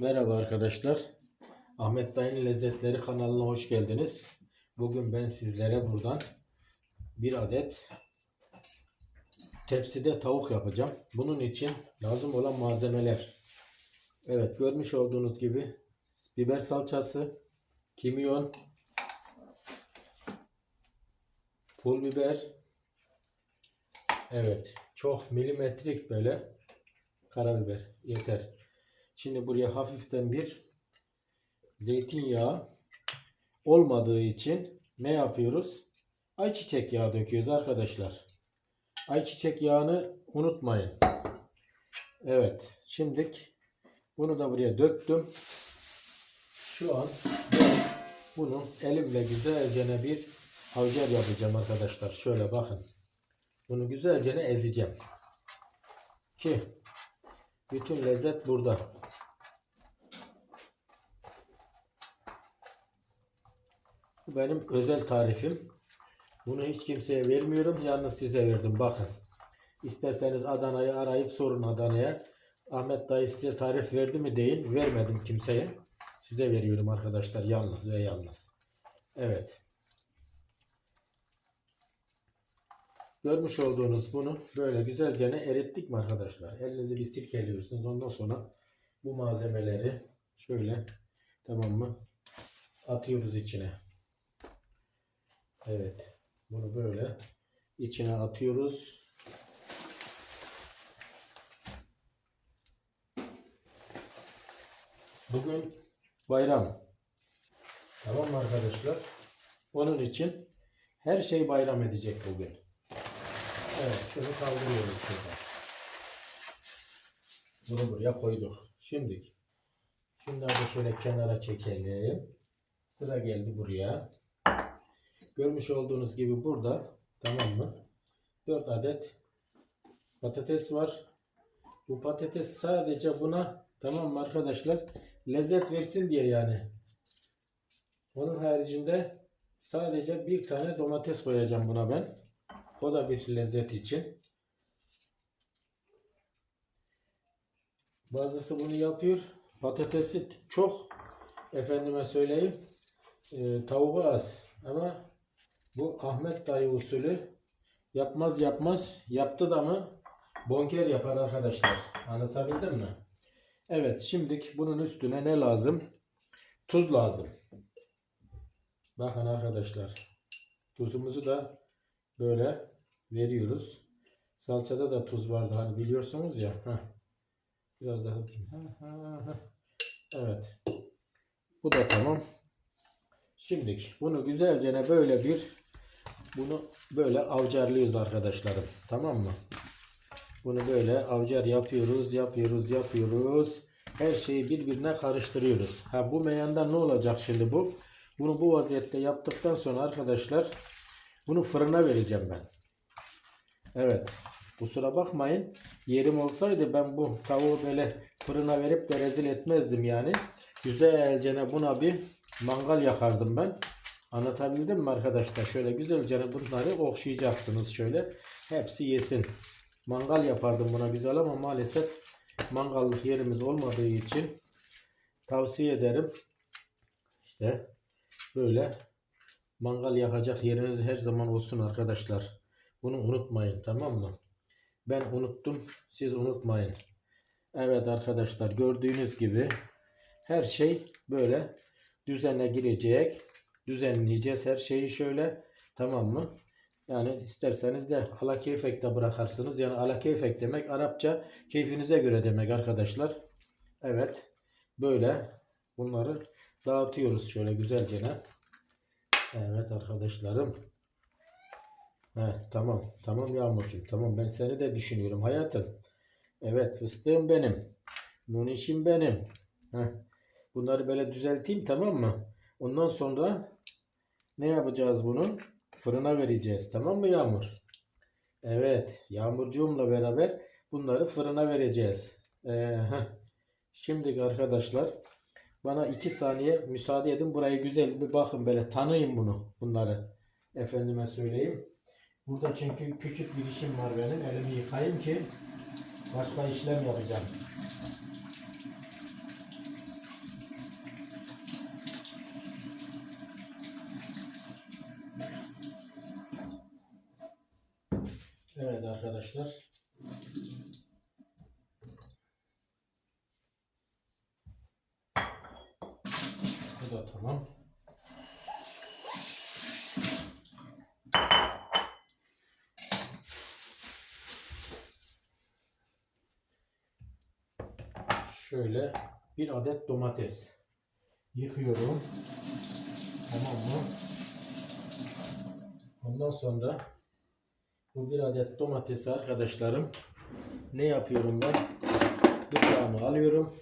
Merhaba arkadaşlar. Ahmet Dayı'nın Lezzetleri kanalına hoş geldiniz. Bugün ben sizlere buradan bir adet tepside tavuk yapacağım. Bunun için lazım olan malzemeler. Evet görmüş olduğunuz gibi biber salçası, kimyon, pul biber. Evet çok milimetrik böyle karabiber yeter. Şimdi buraya hafiften bir zeytinyağı olmadığı için ne yapıyoruz? Ayçiçek yağı döküyoruz arkadaşlar. Ayçiçek yağını unutmayın. Evet. Şimdi bunu da buraya döktüm. Şu an bunu elimle güzelce bir avcar yapacağım arkadaşlar. Şöyle bakın. Bunu güzelce ezeceğim. Ki bütün lezzet burada. Bu benim özel tarifim. Bunu hiç kimseye vermiyorum. Yalnız size verdim. Bakın. İsterseniz Adana'yı arayıp sorun Adana'ya. Ahmet dayı size tarif verdi mi deyin. Vermedim kimseye. Size veriyorum arkadaşlar. Yalnız ve yalnız. Evet. Görmüş olduğunuz bunu böyle güzelce erittik mi arkadaşlar? Elinizi bir silkeliyorsunuz. Ondan sonra bu malzemeleri şöyle tamam mı? Atıyoruz içine. Evet. Bunu böyle içine atıyoruz. Bugün bayram. Tamam mı arkadaşlar? Onun için her şey bayram edecek bugün. Evet, şunu kaldırıyoruz şuradan. Bunu buraya koyduk. Şimdi da şöyle kenara çekelim. Sıra geldi buraya. Görmüş olduğunuz gibi burada tamam mı? 4 adet patates var. Bu patates sadece buna tamam mı arkadaşlar? Lezzet versin diye yani. Onun haricinde sadece bir tane domates koyacağım buna ben. O da bir lezzet için. Bazısı bunu yapıyor. Patatesi çok efendime söyleyeyim e, tavuğu az. Ama bu Ahmet dayı usulü yapmaz yapmaz yaptı da mı bonker yapar arkadaşlar. Anlatabildim mi? Evet şimdi bunun üstüne ne lazım? Tuz lazım. Bakın arkadaşlar. Tuzumuzu da böyle veriyoruz. Salçada da tuz vardı hani biliyorsunuz ya. Heh. Biraz daha. Evet. Bu da tamam. Şimdi bunu güzelce böyle bir bunu böyle avcarlıyoruz arkadaşlarım. Tamam mı? Bunu böyle avcar yapıyoruz, yapıyoruz, yapıyoruz. Her şeyi birbirine karıştırıyoruz. Ha bu meyanda ne olacak şimdi bu? Bunu bu vaziyette yaptıktan sonra arkadaşlar bunu fırına vereceğim ben. Evet. Kusura bakmayın. Yerim olsaydı ben bu tavuğu böyle fırına verip de rezil etmezdim yani. Güzelce buna bir mangal yakardım ben. Anlatabildim mi arkadaşlar? Şöyle güzelce bunları okşayacaksınız şöyle. Hepsi yesin. Mangal yapardım buna güzel ama maalesef mangallık yerimiz olmadığı için tavsiye ederim. İşte böyle mangal yakacak yeriniz her zaman olsun arkadaşlar. Bunu unutmayın tamam mı? Ben unuttum. Siz unutmayın. Evet arkadaşlar gördüğünüz gibi her şey böyle düzene girecek. Düzenleyeceğiz her şeyi şöyle. Tamam mı? Yani isterseniz de ala keyfek de bırakarsınız. Yani ala keyfek demek Arapça keyfinize göre demek arkadaşlar. Evet. Böyle bunları dağıtıyoruz şöyle güzelce. Evet arkadaşlarım. Evet tamam. Tamam Yağmurcuğum. Tamam ben seni de düşünüyorum hayatım. Evet fıstığım benim. Munişim benim. Heh. Bunları böyle düzelteyim tamam mı? Ondan sonra ne yapacağız bunu? Fırına vereceğiz. Tamam mı Yağmur? Evet. Yağmurcuğumla beraber bunları fırına vereceğiz. Ee. Şimdi arkadaşlar bana iki saniye müsaade edin. Burayı güzel bir bakın böyle tanıyın bunu. Bunları. Efendime söyleyeyim. Burada çünkü küçük bir işim var benim. Elimi yıkayayım ki başka işlem yapacağım. Evet arkadaşlar. Bu da tamam. Şöyle bir adet domates yıkıyorum. Tamam mı? Ondan sonra bu bir adet domatesi arkadaşlarım ne yapıyorum ben? Bıçağımı alıyorum.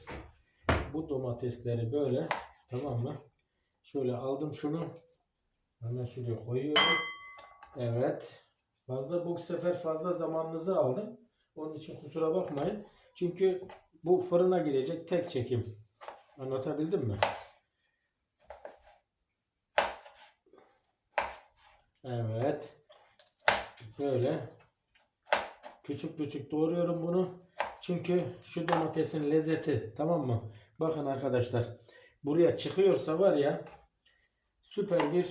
Bu domatesleri böyle tamam mı? Şöyle aldım şunu. Hemen şuraya koyuyorum. Evet. Fazla bu sefer fazla zamanınızı aldım. Onun için kusura bakmayın. Çünkü bu fırına girecek tek çekim. Anlatabildim mi? Evet. Böyle küçük küçük doğruyorum bunu. Çünkü şu domatesin lezzeti tamam mı? Bakın arkadaşlar. Buraya çıkıyorsa var ya süper bir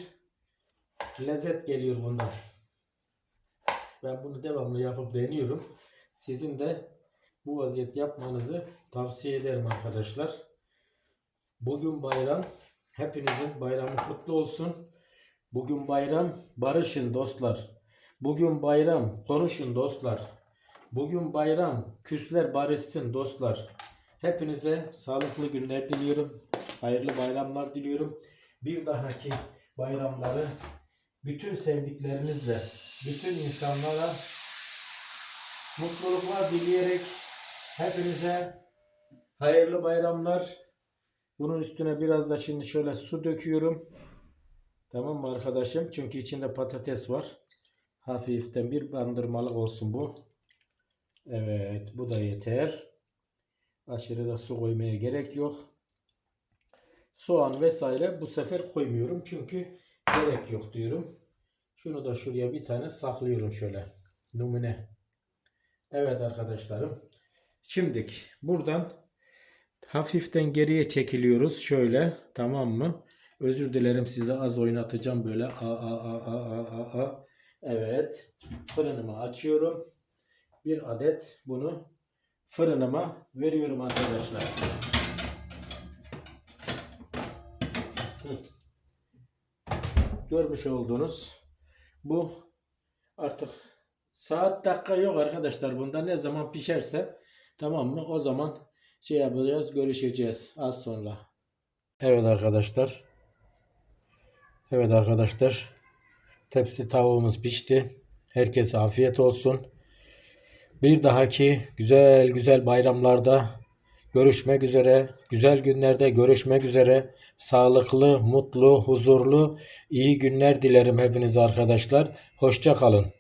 lezzet geliyor bundan. Ben bunu devamlı yapıp deniyorum. Sizin de bu vaziyet yapmanızı tavsiye ederim arkadaşlar. Bugün bayram. Hepinizin bayramı kutlu olsun. Bugün bayram. Barışın dostlar. Bugün bayram. Konuşun dostlar. Bugün bayram. Küsler barışsın dostlar. Hepinize sağlıklı günler diliyorum. Hayırlı bayramlar diliyorum. Bir dahaki bayramları bütün sevdiklerinizle, bütün insanlara mutluluklar dileyerek hepinize hayırlı bayramlar. Bunun üstüne biraz da şimdi şöyle su döküyorum. Tamam mı arkadaşım? Çünkü içinde patates var. Hafiften bir bandırmalık olsun bu. Evet bu da yeter. Aşırı da su koymaya gerek yok. Soğan vesaire bu sefer koymuyorum. Çünkü gerek yok diyorum. Şunu da şuraya bir tane saklıyorum şöyle. Numune. Evet arkadaşlarım. Şimdilik buradan hafiften geriye çekiliyoruz. Şöyle tamam mı? Özür dilerim size az oynatacağım böyle. A a a a a a a. Evet. Fırınımı açıyorum. Bir adet bunu fırınıma veriyorum arkadaşlar. Hı. Görmüş olduğunuz bu artık saat dakika yok arkadaşlar. Bunda ne zaman pişerse tamam mı? O zaman şey yapacağız, görüşeceğiz az sonra. Evet arkadaşlar. Evet arkadaşlar. Tepsi tavuğumuz pişti. Herkese afiyet olsun. Bir dahaki güzel güzel bayramlarda görüşmek üzere. Güzel günlerde görüşmek üzere. Sağlıklı, mutlu, huzurlu, iyi günler dilerim hepinize arkadaşlar. Hoşça kalın.